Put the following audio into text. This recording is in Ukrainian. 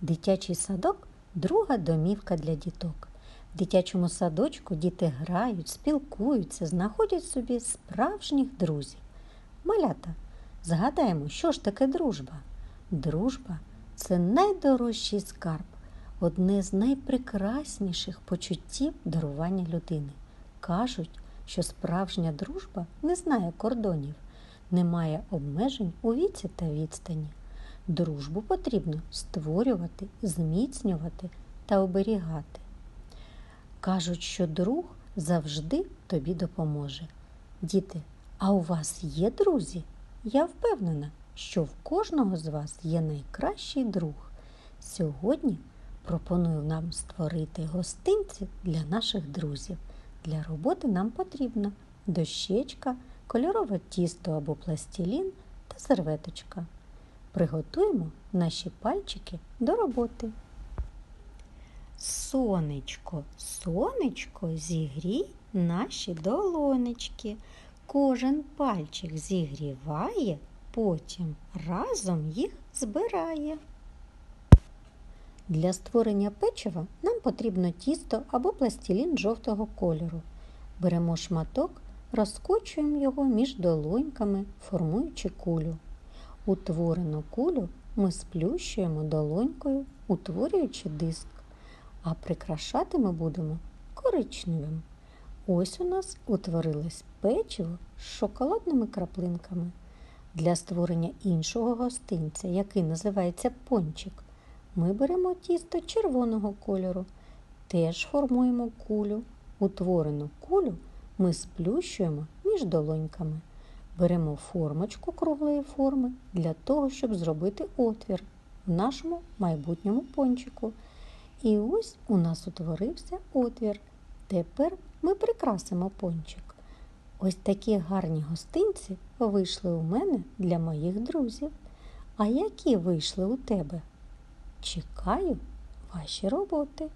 Дитячий садок друга домівка для діток. В дитячому садочку діти грають, спілкуються, знаходять собі справжніх друзів. Малята, згадаємо, що ж таке дружба? Дружба це найдорожчий скарб, одне з найпрекрасніших почуттів дарування людини. Кажуть, що справжня дружба не знає кордонів, не має обмежень у віці та відстані. Дружбу потрібно створювати, зміцнювати та оберігати. Кажуть, що друг завжди тобі допоможе. Діти, а у вас є друзі? Я впевнена, що в кожного з вас є найкращий друг. Сьогодні пропоную нам створити гостинці для наших друзів. Для роботи нам потрібна дощечка, кольорове тісто або пластилін та серветочка. Приготуємо наші пальчики до роботи. Сонечко, сонечко, зігрій наші долонечки. Кожен пальчик зігріває, потім разом їх збирає. Для створення печива нам потрібно тісто або пластилін жовтого кольору. Беремо шматок, розкочуємо його між долоньками, формуючи кулю. Утворену кулю ми сплющуємо долонькою, утворюючи диск, а прикрашати ми будемо коричневим. Ось у нас утворилось печиво з шоколадними краплинками. Для створення іншого гостинця, який називається пончик, ми беремо тісто червоного кольору, теж формуємо кулю. Утворену кулю ми сплющуємо між долоньками. Беремо формочку круглої форми для того, щоб зробити отвір в нашому майбутньому пончику. І ось у нас утворився отвір. Тепер ми прикрасимо пончик. Ось такі гарні гостинці вийшли у мене для моїх друзів. А які вийшли у тебе? Чекаю ваші роботи.